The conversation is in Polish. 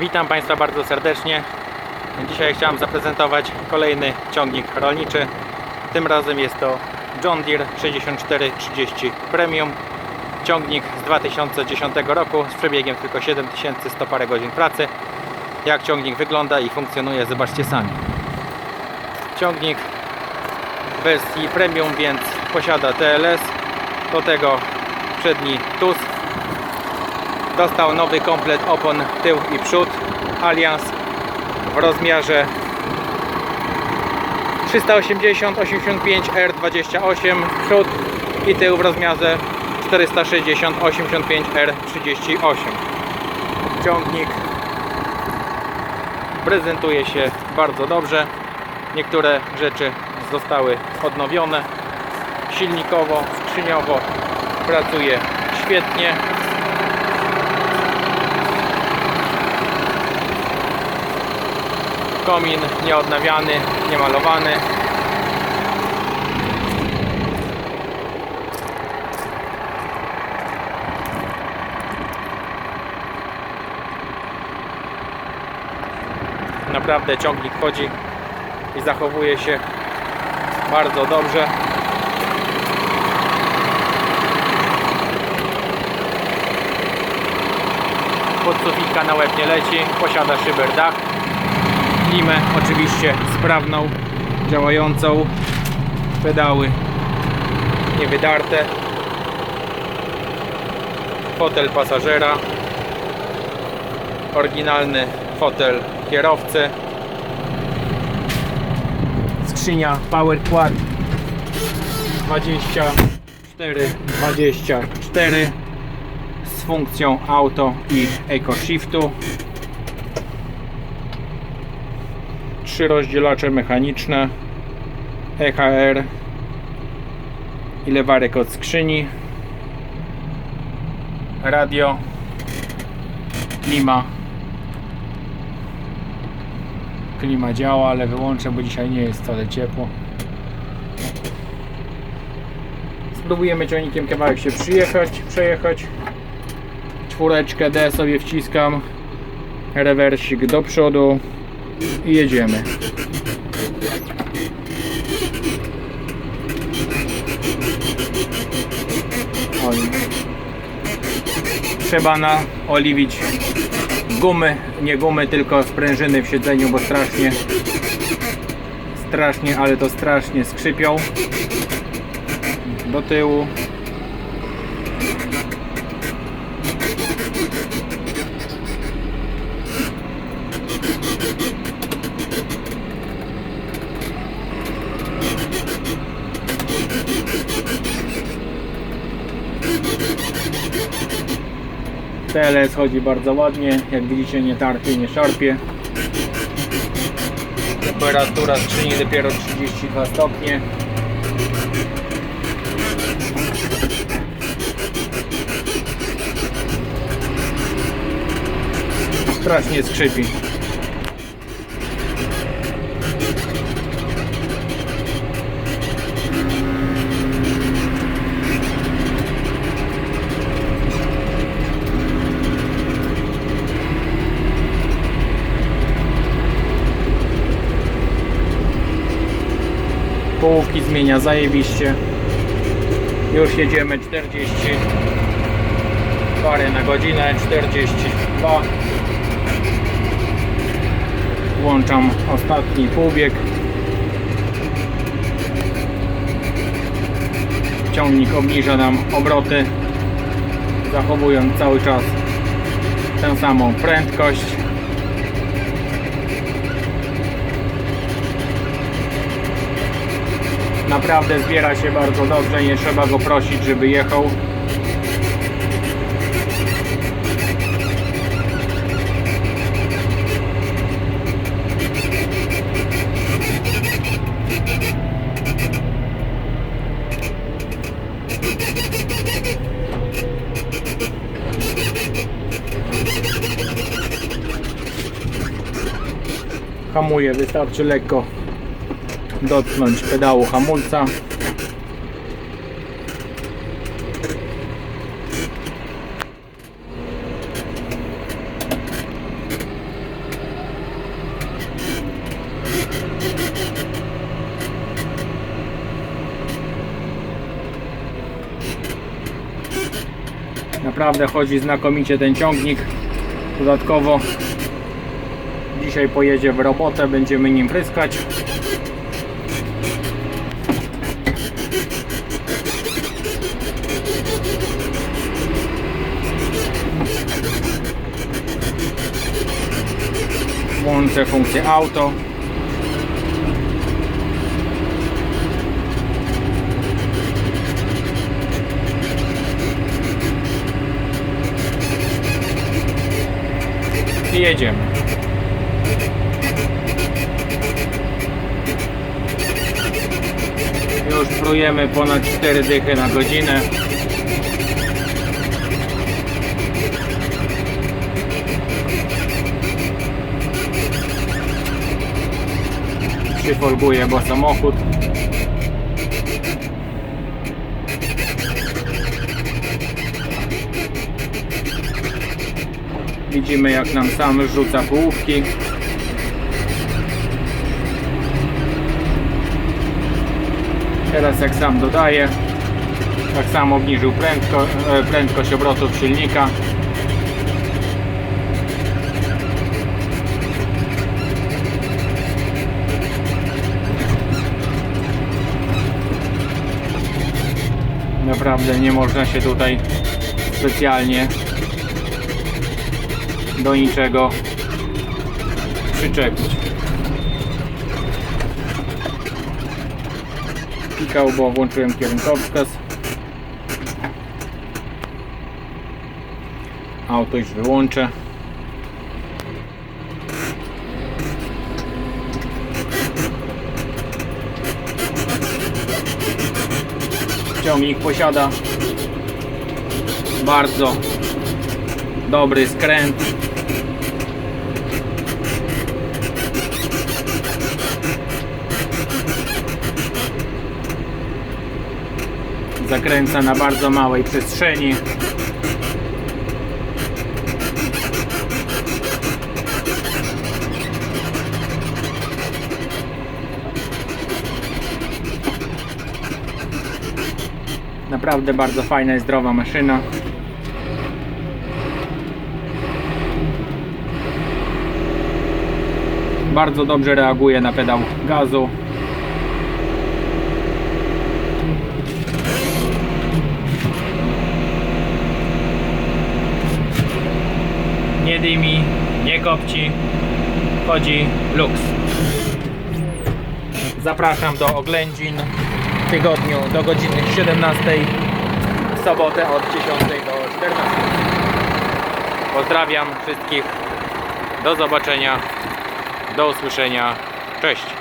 Witam Państwa bardzo serdecznie. Dzisiaj chciałem zaprezentować kolejny ciągnik rolniczy. Tym razem jest to John Deere 6430 Premium. Ciągnik z 2010 roku z przebiegiem tylko 7100 parę godzin pracy. Jak ciągnik wygląda i funkcjonuje zobaczcie sami. Ciągnik w wersji premium, więc posiada TLS. Do tego przedni TUS dostał nowy komplet opon tył i przód. Allianz w rozmiarze 380 85 R28 przód i tył w rozmiarze 460 85 R38 ciągnik prezentuje się bardzo dobrze. Niektóre rzeczy zostały odnowione. Silnikowo, skrzyniowo pracuje świetnie komin nieodnawiany, niemalowany. Naprawdę ciągnik chodzi i zachowuje się bardzo dobrze. Podsufitka na łeb nie leci, posiada szyber dach klimę oczywiście sprawną, działającą, pedały niewydarte, fotel pasażera, oryginalny fotel kierowcy, skrzynia Power Quad 24 24 z funkcją auto i eco shiftu trzy rozdzielacze mechaniczne EHR i lewarek od skrzyni radio klima. Klima działa, ale wyłączę, bo dzisiaj nie jest wcale ciepło. Spróbujemy ciągnikiem kawałek się przyjechać, przejechać. Czwóreczkę D sobie wciskam. Rewersik do przodu i jedziemy. Oj. Trzeba naoliwić gumy, nie gumy, tylko sprężyny w siedzeniu, bo strasznie strasznie, ale to strasznie skrzypią do tyłu TLS chodzi bardzo ładnie, jak widzicie nie tarpie, nie szarpie. Temperatura skrzyni dopiero 32 stopnie. Strasznie skrzypi. Połówki zmienia zajebiście. Już jedziemy 40 parę na godzinę, 42. Włączam ostatni półbieg. Ciągnik obniża nam obroty, zachowując cały czas tę samą prędkość. Naprawdę zbiera się bardzo dobrze, nie trzeba go prosić, żeby jechał. Hamuje, wystarczy lekko dotknąć pedału hamulca. Naprawdę chodzi znakomicie ten ciągnik. Dodatkowo dzisiaj pojedzie w robotę, będziemy nim pryskać. Włączę funkcję auto. I jedziemy. Już prujemy ponad 4 dychy na godzinę. Przyfolguję, bo samochód. Widzimy jak nam sam rzuca połówki. Teraz jak sam dodaje, tak samo obniżył prędko, e, prędkość obrotów silnika. Naprawdę nie można się tutaj specjalnie do niczego przyczepić. Pikał, bo włączyłem kierunkowskaz. Auto już wyłączę. Ciągnik posiada bardzo dobry skręt. Zakręca na bardzo małej przestrzeni. Naprawdę bardzo fajna i zdrowa maszyna. Bardzo dobrze reaguje na pedał gazu. Nie dymi, nie kopci, chodzi luks. Zapraszam do oględzin tygodniu do godziny 17, w sobotę od 10 do 14. Pozdrawiam wszystkich. Do zobaczenia. Do usłyszenia. Cześć.